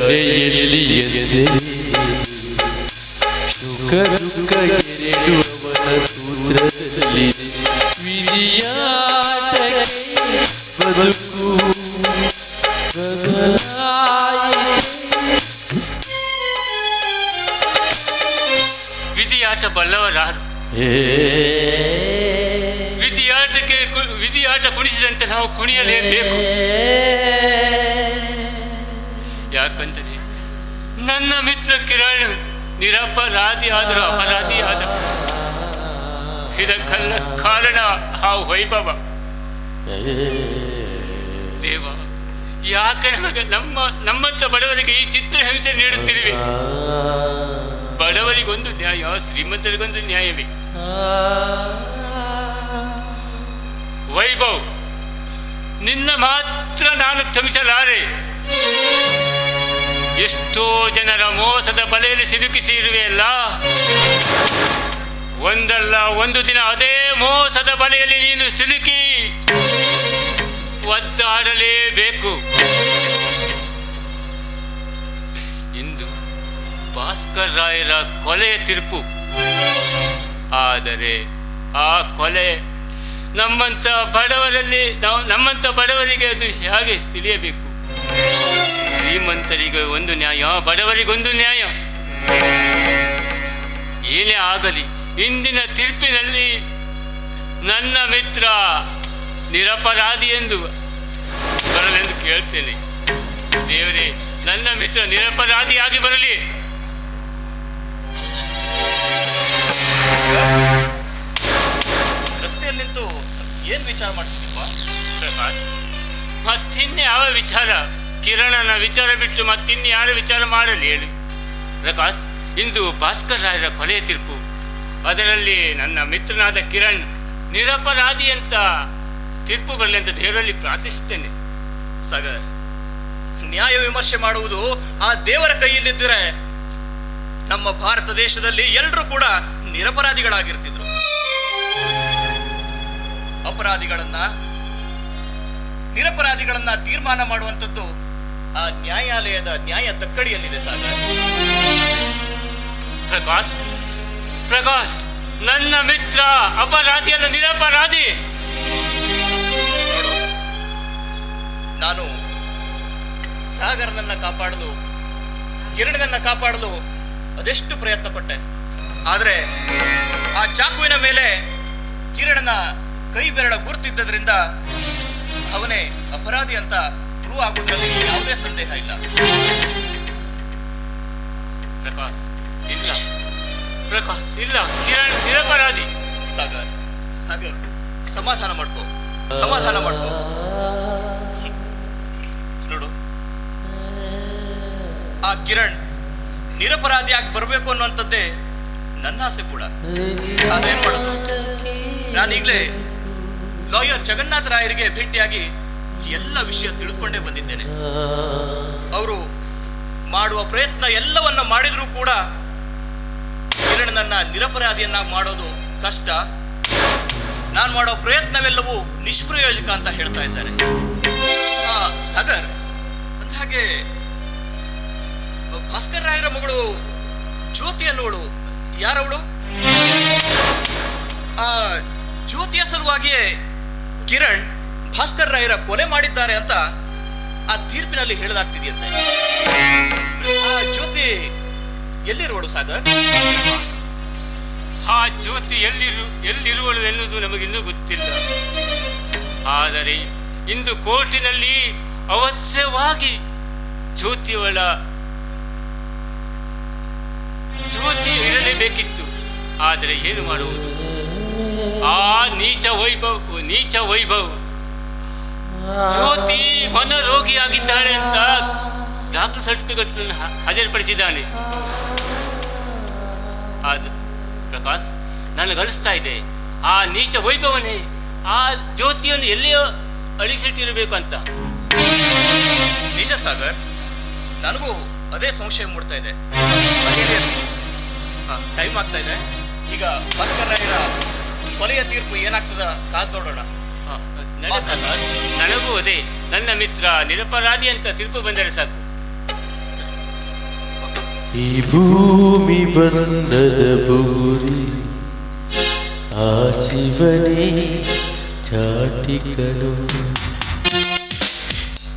ಮನೆಯಲ್ಲಿ ಎಸೆದು ಸುಖ ದುಃಖ ಎರಡು ಅವನ ಸೂತ್ರದಲ್ಲಿ ವಿಧಿಯಾಟಕ್ಕೆ ಬದುಕು ಬದಲಾಯಿತೆ. ವಿಧಿಯಾಟ ಬಲ್ಲವರಾರು ಏ ವಿಧಿಯಾಟಕ್ಕೆ ಕು- ವಿಧಿಯಾಟ ಕುಣಿಸಿದಂತೆ ನಾವು ಕುಣಿಯಲೇಬೇಕು ಯಾಕಂದರೆ ನನ್ನ ಮಿತ್ರ ಕಿರಣ್ ನಿರಪರಾಧಿ ಆದರೂ ಅಪರಾಧಿ ಆದ. ಇದಕ್ಕೆಲ್ಲ ಕಾರಣ ಆ ವೈಭವ. ದೇವ, ಯಾಕೆ ನಮಗೆ ನಮ್ಮ ನಮ್ಮಂತ ಬಡವರಿಗೆ ಈ ಚಿತ್ರಹಿಂಸೆ ನೀಡುತ್ತಿರುವೆ? ಬಡವರಿಗೊಂದು ನ್ಯಾಯ, ಶ್ರೀಮಂತರಿಗೊಂದು ನ್ಯಾಯವೇ? ವೈಭವ್, ನಿನ್ನ ಮಾತ್ರ ನಾನು ಕ್ಷಮಿಸಲಾರೆ. ಬಲೆಯಲ್ಲಿ ಸಿಲುಕಿಸಿರುವೆಯಲ್ಲ ಒಂದಲ್ಲ ಒಂದು ದಿನ ಅದೇ ಮೋಸದ ಬಲೆಯಲ್ಲಿ ನೀನು ಸಿಲುಕಿ ಒದ್ದಾಡಲೇಬೇಕು. ಇಂದು ಭಾಸ್ಕರ್ ರಾಯರ ಕೊಲೆಯ ತೀರ್ಪು. ಆದರೆ ಆ ಕೊಲೆ ನಮ್ಮಂತ ಬಡವರಲ್ಲಿ ನಮ್ಮಂತ ಬಡವರಿಗೆ ಅದು ಹೇಗೆ ತಿಳಿಯಬೇಕು? ಶ್ರೀಮಂತರಿಗೆ ಒಂದು ನ್ಯಾಯ, ಬಡವರಿಗೊಂದು ನ್ಯಾಯ. ಏನೇ ಆಗಲಿ ಇಂದಿನ ತೀರ್ಪಿನಲ್ಲಿ ನನ್ನ ಮಿತ್ರ ನಿರಪರಾಧಿ ಎಂದು ಬರಲೆಂದು ಕೇಳ್ತೇನೆ. ದೇವರೇ ನನ್ನ ಮಿತ್ರ ನಿರಪರಾಧಿಯಾಗಿ ಬರಲಿ. ರಸ್ತೆಯಲ್ಲಿ ನಿಂತು ಏನ್ ವಿಚಾರ ಮಾಡ್ತಿದ್ದೀಪ್ಪ ಪ್ರಕಾಶ್ ಮತ್ತಿನ್ನೆ ಯಾವ ವಿಚಾರ? ಕಿರಣನ ವಿಚಾರ ಬಿಟ್ಟು ಮತ್ತಿನ್ನೇ ಯಾರ ವಿಚಾರ ಮಾಡಲಿ ಹೇಳಿ. ಪ್ರಕಾಶ್ ಇಂದು ಭಾಸ್ಕರ್ ರಾಯರ ಕೊಲೆಯ ತೀರ್ಪು. ಅದರಲ್ಲಿ ನನ್ನ ಮಿತ್ರನಾದ ಕಿರಣ್ ನಿರಪರಾಧಿ ಅಂತ ತೀರ್ಪು ಬರಲಿ ಅಂತ ದೇವರಲ್ಲಿ ಪ್ರಾರ್ಥಿಸುತ್ತೇನೆ. ಸಾಗರ್, ನ್ಯಾಯ ವಿಮರ್ಶೆ ಮಾಡುವುದು ಆ ದೇವರ ಕೈಯಲ್ಲಿದ್ದರೆ ನಮ್ಮ ಭಾರತ ದೇಶದಲ್ಲಿ ಎಲ್ಲರೂ ಕೂಡ ನಿರಪರಾಧಿಗಳಾಗಿರ್ತಿದ್ರು. ಅಪರಾಧಿಗಳನ್ನ, ನಿರಪರಾಧಿಗಳನ್ನ ತೀರ್ಮಾನ ಮಾಡುವಂಥದ್ದು ಆ ನ್ಯಾಯಾಲಯದ ನ್ಯಾಯ ತಕ್ಕಡಿಯಲ್ಲಿದೆ ಸಾಗರ್. ಪ್ರಕಾಶ್ ಪ್ರಕಾಶ್, ನನ್ನ ಮಿತ್ರ, ಅಪರಾಧಿಯಲ್ಲ, ನಿರಪರಾಧಿ. ನಾನು ಸಾಗರನನ್ನ ಕಾಪಾಡಲು, ಕಿರಣನನ್ನ ಕಾಪಾಡಲು ಅದೆಷ್ಟು ಪ್ರಯತ್ನ ಪಟ್ಟೆ ಆದ್ರೆ ಆ ಚಾಕುವಿನ ಮೇಲೆ ಕಿರಣನ ಕೈ ಬೆರಳ ಗುರುತಿದ್ದರಿಂದ ಅವನೇ ಅಪರಾಧಿ ಅಂತ ಪ್ರೂವ್ ಆಗೋದ್ರಲ್ಲಿ ಯಾವುದೇ ಸಂದೇಹ ಇಲ್ಲ. ಪ್ರಕಾಶ್ ಇಲ್ಲ. ಪ್ರಕಾಶ್ ಇಲ್ಲ. ಕಿರಣ್ ನಿರಪರಾಧಿ ಸಾಗರ್. ಸಾಗರ್, ಸಮಾಧಾನ ಮಾಡ್ಕೋ. ಸಮಾಧಾನ ಮಾಡ್ಕೋ. ನೋಡು. ಆ ಕಿರಣ್ ನಿರಪರಾಧಿಯಾಗಿ ಬರಬೇಕು ಅನ್ನುವಂಥದ್ದೇ ನನ್ನ ಆಸೆ ಕೂಡ. ಅದೇನ್ ಮಾಡೋದು? ನಾನೀಗಲೇ ಲಾಯರ್ ಜಗನ್ನಾಥ ರಾಯರಿಗೆ ಭೇಟಿಯಾಗಿ ಎಲ್ಲ ವಿಷಯ ತಿಳಿದುಕೊಂಡೇ ಬಂದಿದ್ದೇನೆ. ಅವರು ಮಾಡುವ ಪ್ರಯತ್ನ ಎಲ್ಲವನ್ನ ಮಾಡಿದರೂ ಕೂಡ ಕಿರಣನನ್ನ ನಿರಪರಾಧಿಯನ್ನಾಗಿ ಮಾಡೋದು ಕಷ್ಟ. ನಾನು ಮಾಡೋ ಪ್ರಯತ್ನವೆಲ್ಲವೂ ನಿಷ್ಪ್ರಯೋಜಕ ಅಂತ ಹೇಳ್ತಾ ಇದ್ದಾರೆ. ಆ, ಸಾಗರ್ ಅಂದಹಾಗೆ ಭಾಸ್ಕರ್ ರಾಯರ ಮಗಳು ಜ್ಯೋತಿ ಅನ್ನೋಳು ಯಾರವಳು? ಆ ಜ್ಯೋತಿಯ ಸಲುವಾಗಿಯೇ ಕಿರಣ್ ಭಾಸ್ಕರ್ ರಾಯರ ಕೊಲೆ ಮಾಡಿದ್ದಾರೆ ಅಂತ ಆ ತೀರ್ಪಿನಲ್ಲಿ ಹೇಳಲಾಗ್ತಿದೆಯಂತೆ. ಆ ಜ್ಯೋತಿ ಎಲ್ಲಿರುವಳು ಸಾಗರ್? ಆ ಜ್ಯೋತಿ ಎಲ್ಲಿರು, ಎಲ್ಲಿರುವಳು ಎನ್ನುವುದು ನಮಗಿನ್ನೂ ಗೊತ್ತಿಲ್ಲ. ಆದರೆ ಇಂದು ಕೋರ್ಟಿನಲ್ಲಿ ಅವಶ್ಯವಾಗಿ ಜ್ಯೋತಿಯವಳ ಜ್ಯೋತಿ ಇರಲೇಬೇಕಿತ್ತು. ಆದರೆ ಏನು ಮಾಡುವುದು? ಆ ನೀಚ ವೈಭವ, ನೀಚ ವೈಭವ್. ಜ್ಯೋತಿ ಮನರೋಗಿಯಾಗಿದ್ದಾಳೆ ಅಂತ ಡಾಕ್ಟರ್ ಸರ್ಟಿಫಿಕೇಟ್ ಹಾಜರುಪಡಿಸಿದ್ದಾನೆ. ಪ್ರಕಾಶ್ ಗಳಿಸ್ತಾ ಇದೆ. ಆ ನೀಚ ವೈಭವನೇ ಆ ಜ್ಯೋತಿಯನ್ನು ಎಲ್ಲಿಯೋ ಅಳಿಸಿಟ್ಟಿರಬೇಕು ಅಂತ. ನಿಜ ಸಾಗರ್ ನನಗೂ ಅದೇ ಸಂಶಯ ಮೂಡ್ತಾ ಇದೆ. ಟೈಮ್ ಆಗ್ತಾ ಇದೆ. ಈಗ ಭಾಸ್ಕರ್ ರಾಯರ ಕೊಲೆಯ ತೀರ್ಪು ಏನಾಗ್ತದ ಕಾದ್ ನೋಡೋಣ. ನನಗೂ ನನ್ನ ಮಿತ್ರ, ನಿರಪರಾಧಿ ಅಂತ ತಿರುಪು ಬಂದರೆ ಸಾಕು. ಈ ಭೂಮಿ ಬಣ್ಣದ ಭೂರಿ ಆ ಶಿವನೇ ಚಾಟಿಕನು.